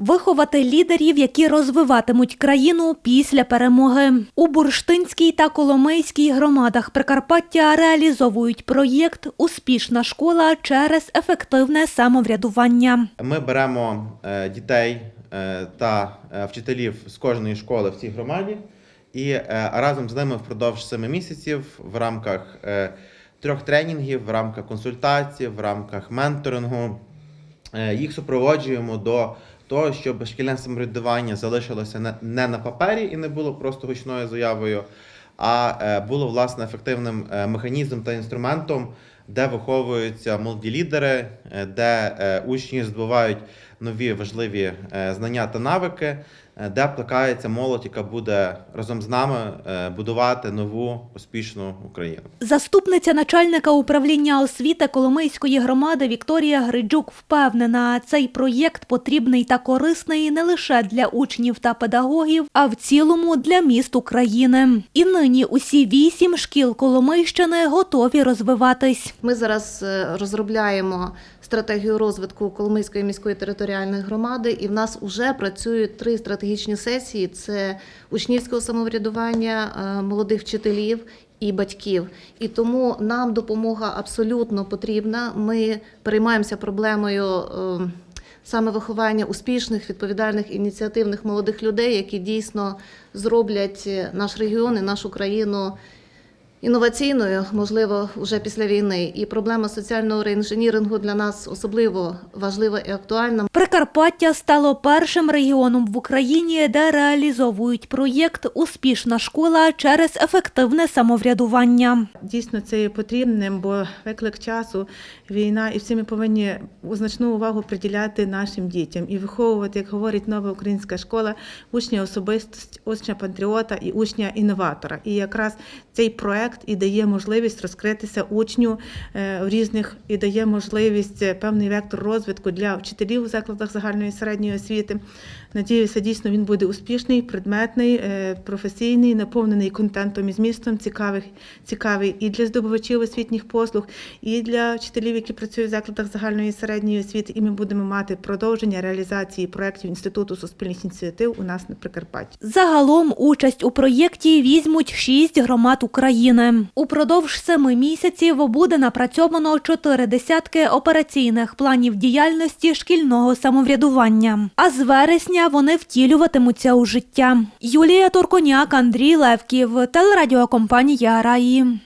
Виховати лідерів, які розвиватимуть країну після перемоги. У Бурштинській та Коломийській громадах Прикарпаття реалізовують проєкт Успішна школа через ефективне самоврядування. Ми беремо е, дітей е, та е, вчителів з кожної школи в цій громаді і разом з ними впродовж семи місяців в рамках трьох тренінгів, в рамках консультацій, в рамках менторингу їх супроводжуємо до того, щоб шкільне самоврядування залишилося не- на папері і не було просто гучною заявою, а е, було власне ефективним е, механізмом та інструментом, де виховуються молоді лідери, е, де е, учні здобувають нові важливі е, знання та навики, де плекається молодь, яка буде разом з нами будувати нову успішну Україну. Заступниця начальника управління освіти Коломийської громади Вікторія Гриджук впевнена, цей проєкт потрібний та корисний не лише для учнів та педагогів, а в цілому для міст України. І нині усі вісім шкіл Коломийщини готові розвиватись. Ми зараз е, розробляємо стратегію розвитку Коломийської міської територіальної громади, і в нас вже працюють три стратегічні сесії: це учнівського самоврядування, е, молодих вчителів. І батьків, і тому нам допомога абсолютно потрібна. Ми переймаємося проблемою е, саме виховання успішних, відповідальних, ініціативних молодих людей, які дійсно зроблять наш регіон і нашу країну інноваційною, можливо, вже після війни. І проблема соціального реінженірингу для нас особливо важлива і актуальна. Прикарпаття стало першим регіоном в Україні, де реалізовують проєкт Успішна школа через ефективне самоврядування. Дійсно, це є потрібним, бо виклик часу, війна, і всі ми повинні значну увагу приділяти нашим дітям і виховувати, як говорить нова українська школа, учня особистості, учня патріота і учня інноватора. І якраз цей проект і дає можливість розкритися учню е, в різних і дає можливість е, певний вектор розвитку для вчителів у закладах загальної і середньої освіти. Надіюся, дійсно він буде успішний, предметний, е, професійний, наповнений контентом і змістом, цікавих, цікавий і для здобувачів освітніх послуг, і для вчителів, які працюють в закладах загальної і середньої освіти. І ми будемо мати продовження реалізації проєктів Інституту суспільних ініціатив у нас на Прикарпатті. Загалом участь у проєкті візьмуть шість громад України. Упродовж семи місяців буде напрацьовано чотири десятки операційних планів діяльності шкільного самоврядування. А з вересня вони втілюватимуться у життя. Юлія Турконяк, Андрій Левків, телерадіокомпанія Раї.